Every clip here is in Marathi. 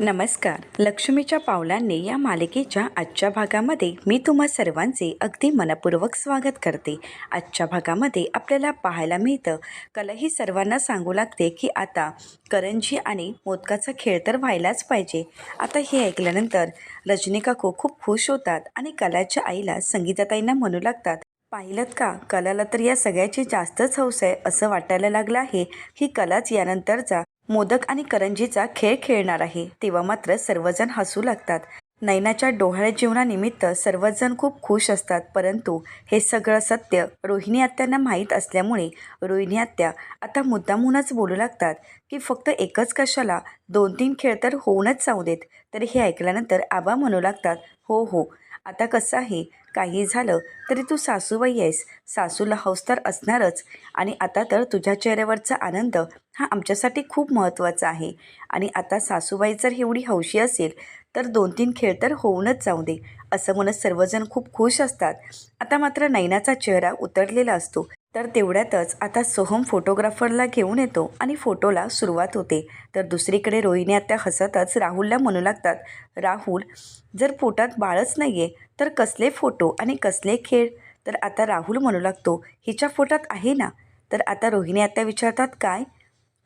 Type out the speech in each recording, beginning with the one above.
नमस्कार. लक्ष्मीच्या पावलांनी या मालिकेच्या आजच्या भागामध्ये मी तुम्हा सर्वांचे अगदी मनपूर्वक स्वागत करते. आजच्या भागामध्ये आपल्याला पाहायला मिळतं कला ही सर्वांना सांगू लागते की आता करंजी आणि मोदकाचा खेळ तर व्हायलाच पाहिजे. आता हे ऐकल्यानंतर रजनी काकू खूप खुश होतात आणि कलाच्या आईला संगीताताईंना म्हणू लागतात पाहिलं का? कलाला तर या सगळ्याची जास्तच हौस आहे असं वाटायला लागलं आहे. की कलाच यानंतरचा मोदक आणि करंजीचा खेळ खेळणार आहे. तेव्हा मात्र सर्वजण हसू लागतात. नैनाच्या डोहाळ्या जीवनानिमित्त सर्वजण खूप खुश असतात. परंतु हे सगळं सत्य रोहिणी आत्यांना माहीत असल्यामुळे रोहिणी आत्या आता मुद्दामहूनच बोलू लागतात की फक्त एकच कशाला? दोन तीन खेळ तर होऊनच जाऊ देत. तर हे ऐकल्यानंतर आबा म्हणू लागतात हो हो आता कसं आहे? काही झालं तरी तू सासूबाई आहेस. सासूला हौस तर असणारच. आणि आता तर तुझ्या चेहऱ्यावरचा आनंद हा आमच्यासाठी खूप महत्त्वाचा आहे. आणि आता सासूबाई जर एवढी हौशी असेल तर दोन तीन खेळ तर होऊनच जाऊ दे असं म्हणत सर्वजण खूप खुश असतात. आता मात्र नैनाचा चेहरा उतरलेला असतो. तर तेवढ्यातच आता सोहम फोटोग्राफरला घेऊन येतो आणि फोटोला सुरुवात होते. तर दुसरीकडे रोहिणी आता हसतच राहुलला म्हणू लागतात राहुल जर पोटात बाळच नाही आहे तर कसले फोटो आणि कसले खेळ? तर आता राहुल म्हणू लागतो हिच्या पोटात आहे ना? तर आता रोहिणी आत्या विचारतात काय?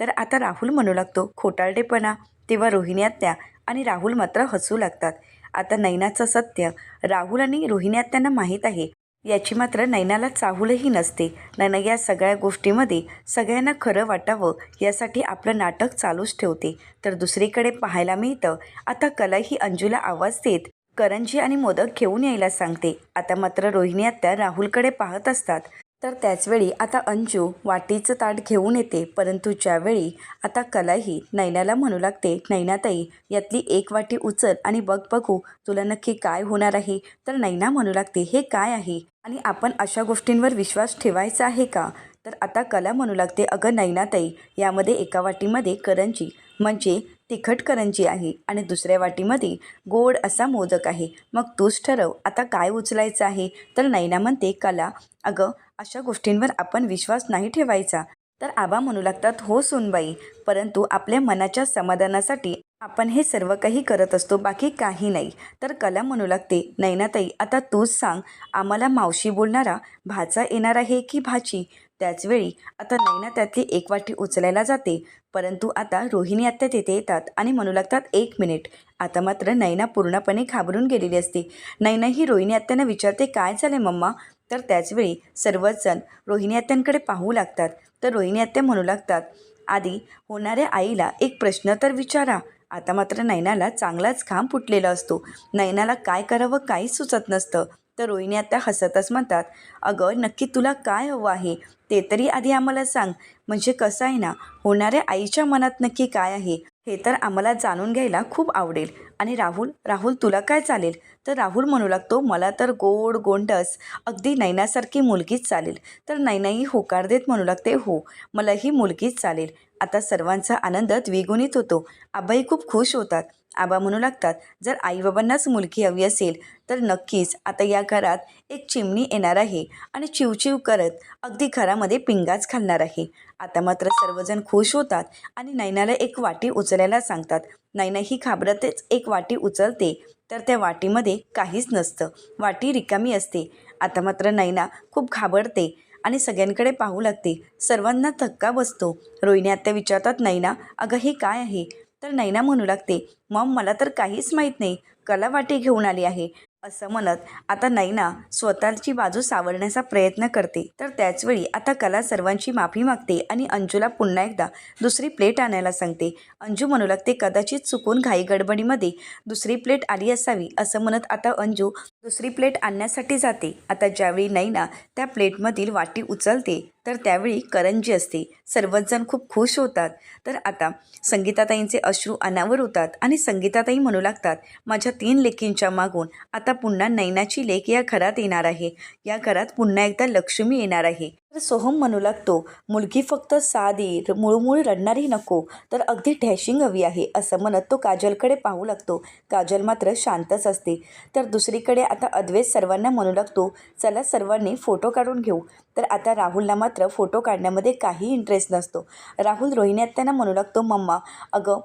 तर आता राहुल म्हणू लागतो खोटारडेपणा. तेव्हा रोहिणी आत्या आणि राहुल मात्र हसू लागतात. आता नैनाचं सत्य राहुल आणि रोहिणी आत्यांना माहीत आहे. याची मात्र नैनाला चाहूलही नसते. नैना या सगळ्या गोष्टीमध्ये सगळ्यांना खरं वाटावं यासाठी आपलं नाटक चालूच ठेवते. तर दुसरीकडे पाहायला मिळतं आता कला ही अंजूला आवाज देत करंजी आणि मोदक घेऊन यायला सांगते. आता मात्र रोहिणी आत्या राहुलकडे पाहत असतात. तर त्याचवेळी आता अंजू वाटीचं ताट घेऊन येते परंतु ज्यावेळी आता कलाही नैनाला म्हणू लागते नैनाताई यातली एक वाटी उचल आणि बघ बघू तुला नक्की काय होणार आहे? तर नैना म्हणू लागते हे काय आहे? आणि आपण अशा गोष्टींवर विश्वास ठेवायचा आहे का? तर आता कला म्हणू लागते अगं नैनाताई यामध्ये एका वाटीमध्ये करंजी म्हणजे तिखट करंजी आहे आणि दुसऱ्या वाटीमध्ये गोड असा मोदक आहे. मग तूच ठरव आता काय उचलायचं आहे? तर नैना म्हणते कला अगं अशा गोष्टींवर आपण विश्वास नाही ठेवायचा. तर आबा म्हणू लागतात हो सोनबाई परंतु आपल्या मनाच्या समाधानासाठी आपण हे सर्व काही करत असतो बाकी काही नाही. तर कला म्हणू लागते नैनाताई आता तूच सांग आम्हाला मावशी बोलणारा भाचा येणार आहे की भाची? त्याचवेळी आता नैना त्यातली एक वाटी उचलायला जाते परंतु आता रोहिणी आत्या तिथे येतात आणि म्हणू लागतात एक मिनिट आता मात्र नैना पूर्णपणे घाबरून गेलेली असते. नैना ही रोहिणी आत्यानं विचारते काय झाले मम्मा? तर त्याचवेळी सर्वजण रोहिणी आत्यांकडे पाहू लागतात. तर रोहिणी आत्या म्हणू लागतात आधी होणाऱ्या आईला एक प्रश्न तर विचारा. आता मात्र नैनाला चांगलाच घाम फुटलेला असतो. नैनाला काय करावं काहीच सुचत नसतं. तर रोहिणी आता हसतच म्हणतात अगं नक्की तुला काय हवं आहे? ते तरी आधी आम्हाला सांग. म्हणजे कसं आहे ना होणाऱ्या आईच्या मनात नक्की काय आहे? हे तर आम्हाला जाणून घ्यायला खूप आवडेल. आणि राहुल राहुल तुला काय चालेल? तर राहुल म्हणू लागतो मला तर गोड गोंडस अगदी नैनासारखी मुलगीच चालेल. तर नैनाही होकार देत म्हणू लागते हो मलाही मुलगीच चालेल. आता सर्वांचा आनंद द्विगुणित होतो. आबाई खूप खुश होतात. आबा म्हणू लागतात जर आईबाबांनाच मुलगी हवी असेल तर नक्कीच आता या घरात एक चिमणी येणार आहे आणि चिवचिव करत अगदी घरामध्ये पिंगाच घालणार आहे. आता मात्र सर्वजण खुश होतात आणि नैनाला एक वाटी उचलायला सांगतात. नैना ही घाबरतेच एक वाटी उचलते तर त्या वाटीमध्ये काहीच नसतं. वाटी रिकामी असते. आता मात्र नैना खूप घाबरते. आणि सगळ्यांकडे पाहू लागते. सर्वांना धक्का बसतो. रोहिणी आत्या विचारतात नैना अगं हे काय आहे? तर नैना म्हणू लागते मग मला तर काहीच माहीत नाही. कला वाटी घेऊन आली आहे. असं म्हणत आता नैना स्वतःची बाजू सावरण्याचा प्रयत्न करते. तर त्याचवेळी आता कला सर्वांची माफी मागते आणि अंजूला पुन्हा एकदा दुसरी प्लेट आणायला सांगते. अंजू म्हणू लागते कदाचित चुकून घाई गडबडीमध्ये दुसरी प्लेट आली असावी असं म्हणत आता अंजू दुसरी प्लेट आणण्यासाठी जाते. आता ज्यावेळी नैना त्या प्लेटमधील वाटी उचलते तर त्यावेळी करंजी असते. सर्वच जण खूप खुश होतात. तर आता संगीताताईंचे अश्रू अनावर होतात आणि संगीतातही म्हणू लागतात. माझ्या तीन लेकींच्या मागून आता पुन्हा नैनाची लेख या घरात येणार आहे. या घरात पुन्हा एकदा लक्ष्मी येणार आहे. तर सोहम म्हणू लागतो मुलगी फक्त साधी मुळमुळ रडणारी नको तर अगदी डॅशिंग हवी आहे असं म्हणत तो काजलकडे पाहू लागतो. काजल मात्र शांतच असते. तर दुसरीकडे आता अद्वैत सर्वांना म्हणू लागतो चला सर्वांनी फोटो काढून घेऊ. तर आता राहुलला मात्र फोटो काढण्यामध्ये काही इंटरेस्ट नसतो. राहुल रोहिणी आत्यांना म्हणू लागतो मम्मा अगं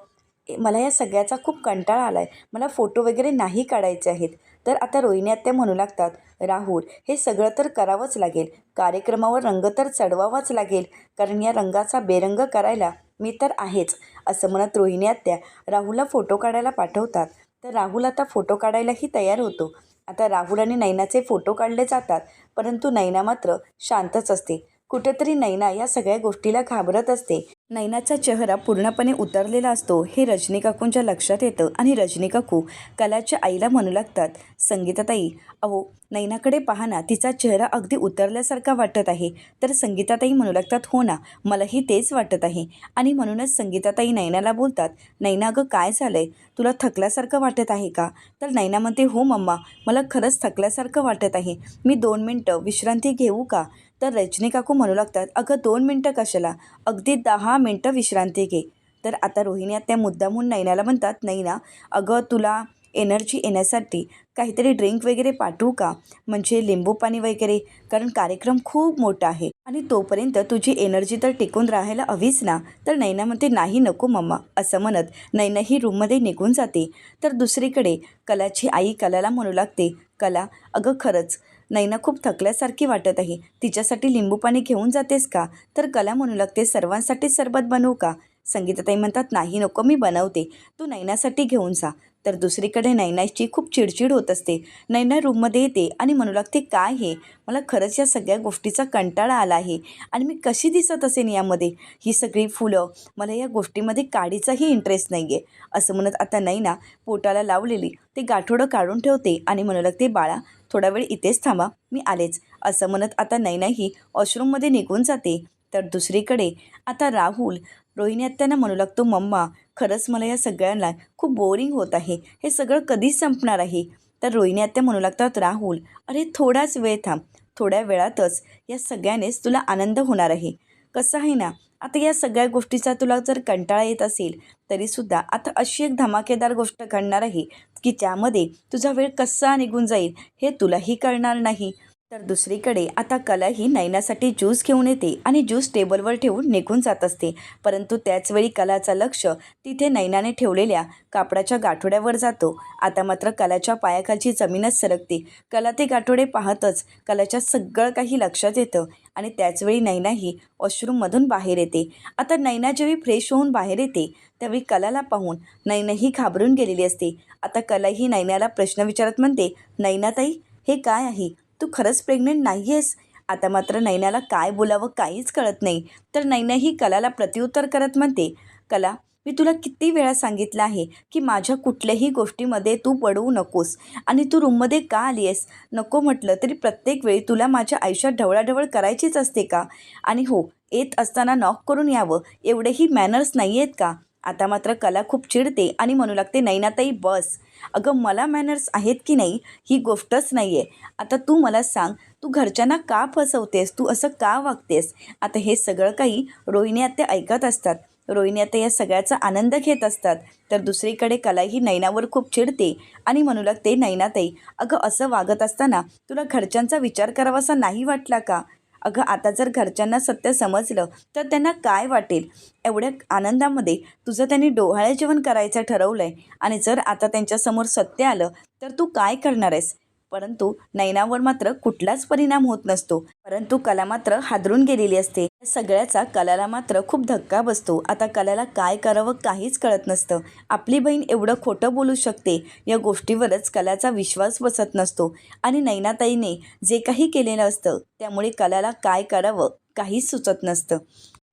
मला या सगळ्याचा खूप कंटाळा आला आहे मला फोटो वगैरे नाही काढायचे आहेत. तर आता रोहिणी आत्या म्हणू लागतात राहुल हे सगळं तर करावंच लागेल. कार्यक्रमावर रंग तर चढवावाच लागेल. कारण या रंगाचा बेरंग करायला मी तर आहेच असं म्हणत रोहिणी आत्या राहुलला फोटो काढायला पाठवतात. तर राहुल आता फोटो काढायलाही तयार होतो. आता राहुल आणि नैनाचे फोटो काढले जातात परंतु नैना मात्र शांतच असते. कुठेतरी नैना या सगळ्या गोष्टीला घाबरत असते. नैनाचा चेहरा पूर्णपणे उतरलेला असतो हे रजनी काकूंच्या लक्षात येतं आणि रजनी काकू कलाच्या आईला म्हणू लागतात संगीताताई अहो नैनाकडे पाहना ना तिचा चेहरा अगदी उतरल्यासारखा वाटत आहे तर संगीताताई म्हणू लागतात हो ना मलाही तेच वाटत आहे आणि म्हणूनच संगीताताई नैनाला बोलतात नैना अगं काय झालं आहे तुला थकल्यासारखं वाटत आहे का तर नैना म्हणते हो मम्मा मला खरंच थकल्यासारखं वाटत आहे. मी दोन मिनटं विश्रांती घेऊ का? तर रजनी काकू म्हणू लागतात अगं दोन मिनटं कशाला? अगदी दहा मिनटं विश्रांती घे. तर आता रोहिणी त्या मुद्दामून नैनाला म्हणतात नैना अगं तुला एनर्जी येण्यासाठी काहीतरी ड्रिंक वगैरे पाठवू का? म्हणजे लिंबू पाणी वगैरे कारण कार्यक्रम खूप मोठा आहे आणि तोपर्यंत तुझी एनर्जी तर टिकून राहायला हवीच ना? तर नैना म्हणते नाही नको मम्मा. असं म्हणत नैना ही रूममध्ये निघून जाते. तर दुसरीकडे कलाची आई कलाला म्हणू लागते कला अगं खरंच नैना खूप थकल्यासारखी वाटत आहे. तिच्यासाठी लिंबू पाणी घेऊन जातेस का? तर कला म्हणू लागते सर्वांसाठी सरबत बनवू का? संगीताताई म्हणतात नाही नको मी बनवते. तू नैनासाठी घेऊन जा. तर दुसरीकडे नैनाची खूप चिडचिड होत असते. नैना रूममध्ये येते आणि म्हणू लागते काय हे? मला खरंच या सगळ्या गोष्टीचा कंटाळा आला आहे. आणि मी कशी दिसत असेन यामध्ये? ही सगळी फुलं? मला या गोष्टीमध्ये काडीचाही इंटरेस्ट नाही आहे असं म्हणत आता नैना पोटाला लावलेली ते गाठोडं काढून ठेवते आणि म्हणू लागते बाळा थोडा वेळ इथेच थांबा मी आलेच. असं म्हणत आता नैनाही वॉशरूममध्ये निघून जाते. तर दुसरीकडे आता राहुल रोहिणी आत्यांना म्हणू लागतो मम्मा खरंच मला या सगळ्यांना खूप बोरिंग होत आहे. हे सगळं कधी संपणार आहे. तर रोहिणी आत्या म्हणू लागतात राहुल अरे थोडाच वेळ थांब. थोड्या वेळातच या सगळ्यानेच तुला आनंद होणार आहे. कसं आहे ना आता या सगळ्या गोष्टीचा तुला जर कंटाळा येत असेल तरीसुद्धा आता अशी एक धमाकेदार गोष्ट घडणार आहे की त्यामध्ये तुझा वेळ कसा निघून जाईल हे तुलाही कळणार नाही. तर दुसरीकडे आता कला ही नैनासाठी ज्यूस घेऊन येते आणि ज्यूस टेबलवर ठेवून निघून जात असते. परंतु त्याचवेळी कलाचं लक्ष तिथे नैनाने ठेवलेल्या कापडाच्या गाठोड्यावर जातो. आता मात्र कलाच्या पायाखालची जमीनच सरकते. कला ते गाठोडे पाहतच कलाच्या सगळं काही लक्षात येतं आणि त्याचवेळी नैनाही वॉशरूममधून बाहेर येते. आता नैना जेव्हा फ्रेश होऊन बाहेर येते त्यावेळी कलाला पाहून नैनाही घाबरून गेलेली असते. आता कलाही नैनाला प्रश्न विचारत म्हणते नैनाताई हे काय आहे? तू खरंच प्रेग्नेंट नाही आहेस आता मात्र नैनाला काय बोलावं काहीच कळत नाही. तर नैनाही कलाला प्रत्युत्तर करत म्हणते कला मी तुला किती वेळा सांगितलं आहे की माझ्या कुठल्याही गोष्टीमध्ये तू पडवू नकोस आणि तू रूममध्ये का आली आहेस नको म्हटलं तरी प्रत्येक वेळी तुला माझ्या आयुष्यात ढवळाढवळ करायचीच असते का? आणि हो येत असताना नॉक करून यावं. एवढेही मॅनर्स नाही आहेत का? आता मात्र कला खूप चिडते आणि म्हणू लागते नैनाताई बस. अगं मला मॅनर्स आहेत की नाही ही गोष्टच नाही आहे आता तू मला सांग तू घरच्यांना का फसवतेस? तू असं का वागतेस? आता हे सगळं काही रोहिणी आत्या ऐकत असतात. रोहिणी आता या सगळ्याचा आनंद घेत असतात. तर दुसरीकडे कला ही नैनावर खूप चिडते आणि म्हणू लागते नैनाताई अगं असं वागत असताना तुला घरच्यांचा विचार करावासा नाही वाटला का? अगं आता जर घरच्यांना सत्य समजलं तर त्यांना काय वाटेल? एवढ्या आनंदामध्ये तुझं त्यांनी डोहाळे जेवण करायचं ठरवलं आहे आणि जर आता त्यांच्यासमोर सत्य आलं तर तू काय करणार आहेस? परंतु नैनावर मात्र कुठलाच परिणाम होत नसतो. परंतु कला मात्र हादरून गेलेली असते. सगळ्याचा कलाला मात्र खूप धक्का बसतो. आता कलाला काय करावं काहीच कळत नसतं. आपली बहीण एवढं खोटं बोलू शकते. या गोष्टीवरच कलाचा विश्वास बसत नसतो. आणि नैनाताईने जे काही केलेलं असतं त्यामुळे कलाला काय करावं काहीच सुचत नसतं.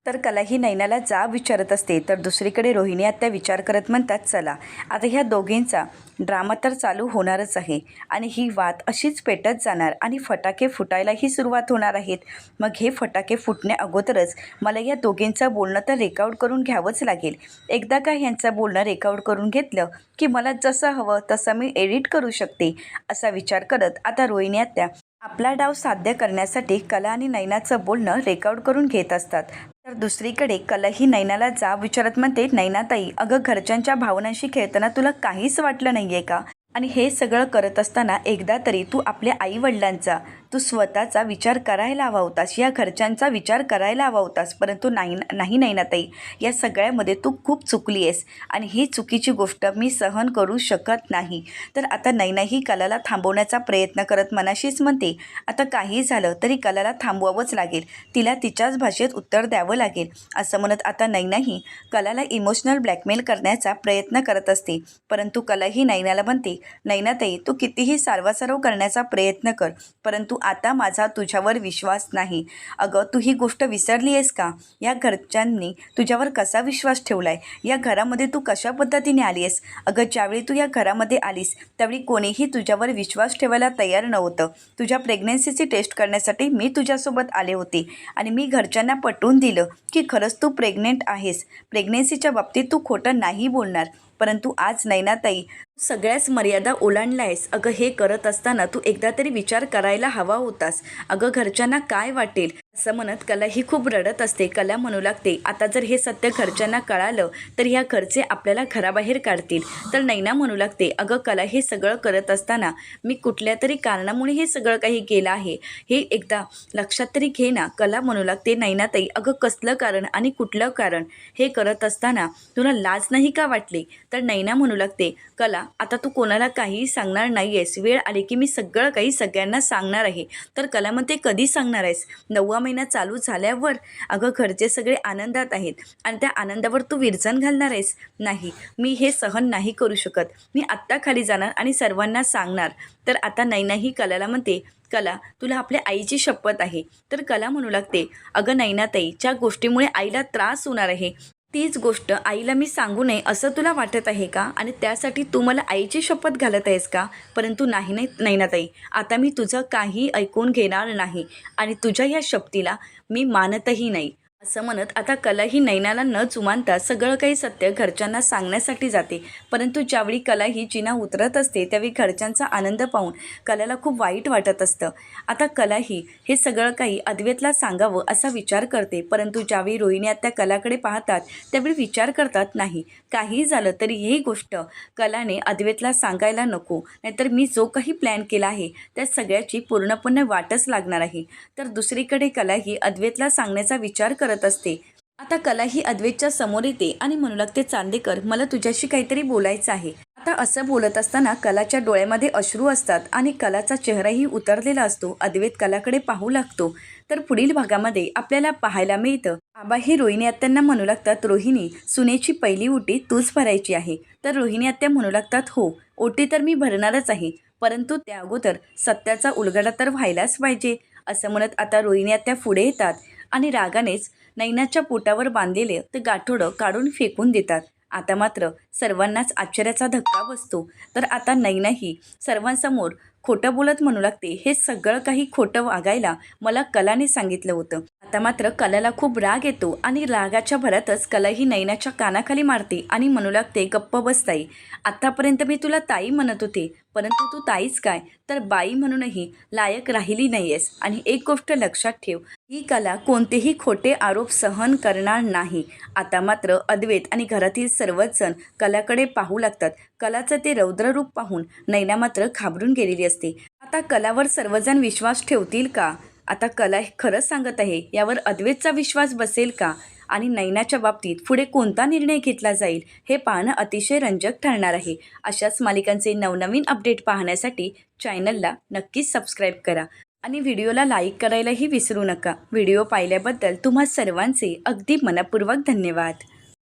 तर कला ही नैनाला जा विचारत असते. तर दुसरीकडे रोहिणी आत्या विचार करत म्हणतात चला आता ह्या दोघींचा ड्रामा तर चालू होणारच आहे आणि ही वात अशीच पेटत जाणार आणि फटाके फुटायलाही सुरुवात होणार आहेत. मग हे फटाके फुटण्या अगोदरच मला या दोघींचं बोलणं तर रेकॉर्ड करून घ्यावंच लागेल. एकदा का ह्यांचं बोलणं रेकॉर्ड करून घेतलं की मला जसं हवं तसं मी एडिट करू शकते असा विचार करत आता रोहिणी आत्या आपला डाव साध्य करण्यासाठी कला आणि नैनाचं बोलणं रेकॉर्ड करून घेत असतात. तर दुसरीकडे कलही नैनाला जाब विचारत म्हणते नैनाताई अगं घरच्यांच्या भावनांशी खेळताना तुला काहीच वाटलं नाही आहे का? आणि हे सगळं करत असताना एकदा तरी तू आपल्या आईवडिलांचा तू स्वतःचा विचार करायला हवा होतास या घरच्यांचा विचार करायला हवा होतास परंतु नाही नाही नैनाताई या सगळ्यामध्ये तू खूप चुकली आहेस आणि ही चुकीची गोष्ट मी सहन करू शकत नाही. तर आता नैना ही कलाला थांबवण्याचा प्रयत्न करत मनाशीच म्हणते आता काही झालं तरी कलाला थांबवावंच लागेल तिला तिच्याच भाषेत उत्तर द्यावं लागेल असं म्हणत आता नैनाही कलाला इमोशनल ब्लॅकमेल करण्याचा प्रयत्न करत असते. परंतु कलाही नैनाला म्हणते नैनाताई तू कितीही सारवासारव करण्याचा प्रयत्न कर परंतु आता माझा तुझ्यावर विश्वास नाही. अगं तू ही गोष्ट विसरली आहेस का? या घरच्यांनी तुझ्यावर कसा विश्वास ठेवला आहे या घरामध्ये तू कशा पद्धतीने आली आहेस? अगं ज्यावेळी तू या घरामध्ये आलीस त्यावेळी कोणीही तुझ्यावर विश्वास ठेवायला तयार नव्हतं. तुझ्या प्रेग्नन्सीची टेस्ट करण्यासाठी मी तुझ्यासोबत आले होते आणि मी घरच्यांना पटवून दिलं की खरंच तू प्रेग्नेंट आहेस. प्रेग्नेन्सीच्या बाबतीत तू खोटं नाही बोलणार. परंतु आज नैनाताई सगळ्याच मर्यादा ओलांडलायस. अगं हे करत असताना तू एकदा तरी विचार करायला हवा होतास. अगं घरच्यांना काय वाटेल? असं म्हणत कला ही खूप रडत असते कला म्हणू लागते. आता जर हे सत्य घरच्यांना कळालं तर ह्या घरचे आपल्याला घराबाहेर काढतील. तर नैना म्हणू लागते अगं कला हे सगळं करत असताना मी कुठल्या तरी कारणामुळे हे सगळं काही केलं आहे. हे एकदा लक्षात तरी घे ना कला म्हणू लागते नैनाताई अगं कसलं कारण आणि कुठलं कारण हे करत असताना तुला लाज नाही का वाटली? तर नैना म्हणू लागते कला आता तू कोणाला काहीही सांगणार नाही आहेस वेळ आली की मी सगळं काही सगळ्यांना सांगणार आहे. तर कला म्हणते कधी सांगणार आहेस? नववा महिना चालू झाल्यावर अगं घरचे सगळे आनंदात आहेत आणि त्या आनंदावर तू विरजण घालणार आहेस. नाही मी हे सहन नाही करू शकत. मी आत्ता खाली जाणार आणि सर्वांना सांगणार. तर आता नैनाही कलाला म्हणते कला तुला आपल्या आईची शपथ आहे. तर कला म्हणू लागते अगं नैनाताई ज्या गोष्टीमुळे आईला त्रास होणार आहे तीच गोष्ट आईला मी सांगू नये असं तुला वाटत आहे का? आणि त्यासाठी तू मला आईची शपथ घालत आहेस का? परंतु नाही नाही ना ताई. आता मी तुझं काही ऐकून घेणार नाही. आणि तुझ्या या शपथीला मी मानतही नाही. असं म्हणत आता कला ही नैनाला न चुमानता सगळं काही सत्य घरच्यांना सांगण्यासाठी जाते. परंतु ज्यावेळी कला ही जिना उतरत असते त्यावेळी घरच्यांचा आनंद पाहून कलाला खूप वाईट वाटत असतं. आता कला ही हे सगळं काही अद्वैतला सांगावं असा विचार करते परंतु ज्यावेळी रोहिणी त्या कलाकडे पाहतात त्यावेळी विचार करतात नाही. काही झालं तरी ही गोष्ट कलाने अद्वैतला सांगायला नको नाहीतर मी जो काही प्लॅन केला आहे त्या सगळ्याची पूर्णपणे वाटच लागणार आहे. तर दुसरीकडे कला ही अद्वैतला सांगण्याचा विचार करत असते. आता कला ही अद्वैतच्या समोर येते आणि म्हणू लागते चांदेकर मला तुझ्याशी काहीतरी बोलायचं आहे. आता असं बोलत असताना कलाच्या डोळ्यामध्ये अश्रू असतात आणि कलाचा चेहराही उतरलेला असतो. अद्वैत कलाकडे पाहू लागतो. तर पुढील भागामध्ये आपल्याला पाहायला मिळतं. आबा हे रोहिणी आत्यांना म्हणू लागतात रोहिणी सुनेची पहिली ओटी तूच भरायची आहे. तर रोहिणी आत्या म्हणू लागतात हो ओटी तर मी भरणारच आहे. परंतु त्या अगोदर सत्याचा उलगडा तर व्हायलाच पाहिजे. असं म्हणत आता रोहिणी आत्या पुढे येतात. आणि रागानेच नैनाच्या पोटावर बांधलेले ते गाठोडं काढून फेकून देतात. आता मात्र सर्वांनाच आश्चर्याचा धक्का बसतो. तर आता नैनाही सर्वांसमोर खोटं बोलत म्हणू लागते. हे सगळं काही खोटं वागायला मला कलाने सांगितलं होतं. आता मात्र कलाला खूप राग येतो आणि रागाच्या भरातच कला ही नैनाच्या कानाखाली मारते आणि म्हणू लागते गप्प बसताई आत्तापर्यंत मी तुला ताई म्हणत होते. परंतु तू ताईच काय? तर बाई म्हणूनही लायक राहिली नाही आहेस आणि एक गोष्ट लक्षात ठेव ही कला कोणतेही खोटे आरोप सहन करणार नाही. आता मात्र अद्वैत आणि घरातील सर्वच जण कलाकडे पाहू लागतात. कलाचं ते रौद्ररूप पाहून नैना मात्र घाबरून गेलेली असते. आता कलावर सर्वजण विश्वास ठेवतील का? आता कला हे खरंच सांगत आहे यावर अद्वैतचा विश्वास बसेल का? आणि नैनाच्या बाबतीत पुढे कोणता निर्णय घेतला जाईल हे पाहणं अतिशय रंजक ठरणार आहे. अशाच मालिकांचे नवनवीन अपडेट पाहण्यासाठी चॅनलला नक्कीच सबस्क्राईब करा. आणि व्हिडिओला लाईक करायलाही विसरू नका. व्हिडिओ पाहिल्याबद्दल तुम्हा सर्वांचे अगदी मनपूर्वक धन्यवाद.